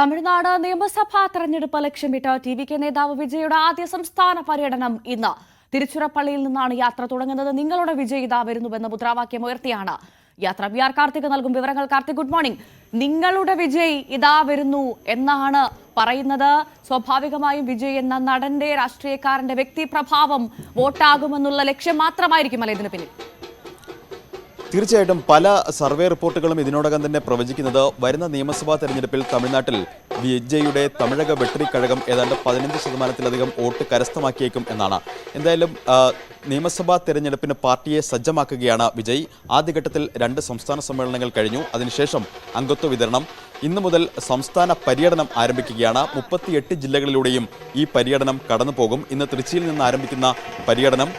തമിഴ്നാട് നിയമസഭാ തെരഞ്ഞെടുപ്പ് ലക്ഷ്യമിട്ട് ടി വി കെ നേതാവ് വിജയുടെ ആദ്യ സംസ്ഥാന പര്യടനം ഇന്ന്. തിരുച്ചിറപ്പള്ളിയിൽ നിന്നാണ് യാത്ര തുടങ്ങുന്നത്. നിങ്ങളുടെ വിജയ് ഇതാ വരുന്നുവെന്ന മുദ്രാവാക്യം ഉയർത്തിയാണ്. യാത്ര ബി ആർ കാർത്തിക് നൽകും വിവരങ്ങൾ. കാർത്തിക് ഗുഡ് മോർണിംഗ് നിങ്ങളുടെ വിജയ് ഇതാ വരുന്നു എന്നാണ് പറയുന്നത്. സ്വാഭാവികമായും വിജയ് എന്ന നടന്റെ രാഷ്ട്രീയക്കാരന്റെ വ്യക്തിപ്രഭാവം വോട്ടാകുമെന്നുള്ള ലക്ഷ്യം മാത്രമായിരിക്കും അല്ലെ ഇതിന് പിന്നിൽ? തീർച്ചയായിട്ടും പല സർവേ റിപ്പോർട്ടുകളും ഇതിനോടകം തന്നെ പ്രവചിക്കുന്നത് വരുന്ന നിയമസഭാ തെരഞ്ഞെടുപ്പിൽ തമിഴ്നാട്ടിൽ വിജയുടെ തമിഴക വെട്ടറിക്കഴകം ഏതാണ്ട് പതിനഞ്ച് ശതമാനത്തിലധികം വോട്ട് കരസ്ഥമാക്കിയേക്കും എന്നാണ്. എന്തായാലും നിയമസഭാ തെരഞ്ഞെടുപ്പിന് പാർട്ടിയെ സജ്ജമാക്കുകയാണ് വിജയ്. ആദ്യഘട്ടത്തിൽ രണ്ട് സംസ്ഥാന സമ്മേളനങ്ങൾ കഴിഞ്ഞു. അതിനുശേഷം അംഗത്വ വിതരണം. ഇന്നു മുതൽ സംസ്ഥാന പര്യടനം ആരംഭിക്കുകയാണ്. മുപ്പത്തിയെട്ട് ജില്ലകളിലൂടെയും ഈ പര്യടനം കടന്നു പോകും ഇന്ന് തൃച്ചിയിൽ നിന്ന് ആരംഭിക്കുന്ന പര്യടനം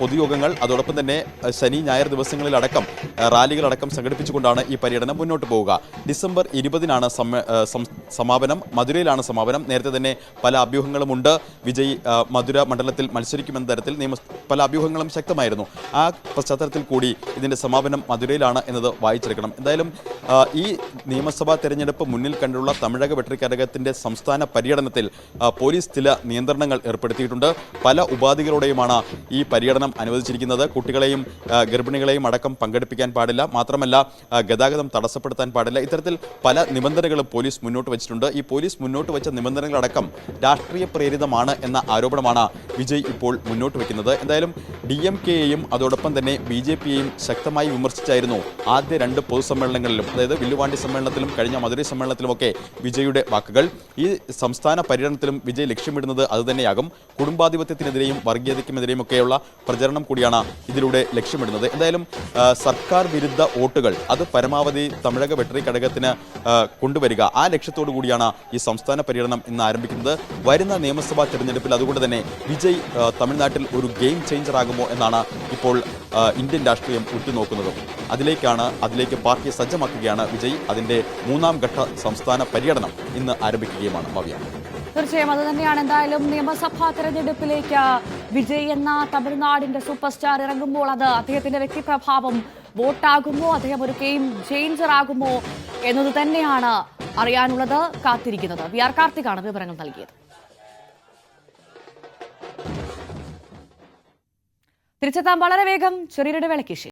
പൊതുയോഗങ്ങൾ അതോടൊപ്പം തന്നെ ശനി ഞായർ ദിവസങ്ങളിലടക്കം റാലികളടക്കം സംഘടിപ്പിച്ചുകൊണ്ടാണ് ഈ പര്യടനം മുന്നോട്ട് പോവുക. ഡിസംബർ ഇരുപതിനാണ് സമ്മേ- ആ, സം- സമാപനം. മധുരയിലാണ് സമാപനം. നേരത്തെ തന്നെ പല അഭ്യൂഹങ്ങളുമുണ്ട്. വിജയ് മധുര മണ്ഡലത്തിൽ മത്സരിക്കുമെന്ന തരത്തിൽ നിയമ പല അഭ്യൂഹങ്ങളും ശക്തമായിരുന്നു. ആ പശ്ചാത്തലത്തിൽ കൂടി ഇതിന്റെ സമാപനം മധുരയിലാണ് എന്നത് വായിച്ചെടുക്കണം. എന്തായാലും ഈ നിയമസഭാ തെരഞ്ഞെടുപ്പ് മുന്നിൽ കണ്ടുള്ള തമിഴക വെട്ടറിക്കഴകത്തിന്റെ സംസ്ഥാന പര്യടനത്തിൽ പോലീസ് ചില നിയന്ത്രണങ്ങൾ ഏർപ്പെടുത്തിയിട്ടുണ്ട്. പല ഉപാധികളോടെയുമാണ് ഈ പര്യടനം അനുവദിച്ചിരിക്കുന്നത്. കുട്ടികളെയും ഗർഭിണികളെയും അടക്കം പങ്കെടുപ്പിക്കാൻ പാടില്ല. മാത്രമല്ല ഗതാഗതം തടസ്സപ്പെടുത്താൻ പാടില്ല. ഇത്തരത്തിൽ പല നിബന്ധനകളും പോലീസ് മുന്നോട്ട് വെച്ചിട്ടുണ്ട്. ഈ പോലീസ് മുന്നോട്ട് വെച്ച നിബന്ധനകളടക്കം രാഷ്ട്രീയ പ്രേരിതമാണ് എന്ന ആരോപണമാണ് വിജയ് ഇപ്പോൾ മുന്നോട്ട് വെക്കുന്നത്. എന്തായാലും ഡി എം കെയെയും അതോടൊപ്പം തന്നെ ബി ജെ പിയെയും ശക്തമായി വിമർശിച്ചായിരുന്നു ആദ്യ രണ്ട് പൊതുസമ്മേളനങ്ങളിലും അതായത് വില്ലുവാണ്ടി സമ്മേളനത്തിലും കഴിഞ്ഞ മധുരൈ സമ്മേളനത്തിലുമൊക്കെ വിജയുടെ വാക്കുകൾ. ഈ സംസ്ഥാന പര്യടനത്തിലും വിജയ് ലക്ഷ്യമിടുന്നത് അതുതന്നെയാകും കുടുംബാധിപത്യത്തിനെതിരെയും വർഗീയതയ്ക്കുമെതിരെയും ഒക്കെയുള്ള പ്രചരണം കൂടിയാണ് ഇതിലൂടെ ലക്ഷ്യമിടുന്നത്. എന്തായാലും സർക്കാർ വിരുദ്ധ വോട്ടുകൾ അത് പരമാവധി തമിഴക വെട്ടറി ഘടകത്തിന് കൊണ്ടുവരിക. ആ ലക്ഷ്യത്തോടു കൂടിയാണ് ഈ സംസ്ഥാന പര്യടനം ഇന്ന് ആരംഭിക്കുന്നത്. വരുന്ന നിയമസഭാ തെരഞ്ഞെടുപ്പിൽ അതുകൊണ്ട് തന്നെ വിജയ് തമിഴ്നാട്ടിൽ ഒരു ഗെയിം ചേഞ്ചർ ആകുമോ എന്നാണ് ഇപ്പോൾ ഇന്ത്യൻ രാഷ്ട്രീയം ഉറ്റുനോക്കുന്നത്. അതിലേക്കാണ് അതിലേക്ക് പാർട്ടിയെ സജ്ജമാക്കുകയാണ് വിജയ്. അതിന്റെ മൂന്നാം ഘട്ട സംസ്ഥാന പര്യടനം ഇന്ന് ആരംഭിക്കുകയുമാണ് ഭവ്യ. തീർച്ചയായും അത് തന്നെയാണ്. എന്തായാലും നിയമസഭാ തെരഞ്ഞെടുപ്പിലേക്ക് വിജയ് എന്ന തമിഴ്നാടിന്റെ സൂപ്പർ സ്റ്റാർ ഇറങ്ങുമ്പോൾ അത് അദ്ദേഹത്തിന്റെ വ്യക്തിപ്രഭാവം വോട്ടാകുമോ? അദ്ദേഹം ഒരു ഗെയിം ചേഞ്ചർ ആകുമോ എന്നത് തന്നെയാണ് അറിയാനുള്ളത്. കാത്തിരിക്കുന്നത്. വി ആർ കാർത്തികാണ് വിവരങ്ങൾ നൽകിയത്. തിരിച്ചെത്താൻ വളരെ വേഗം ചെറിയൊരു വിളക്കിശി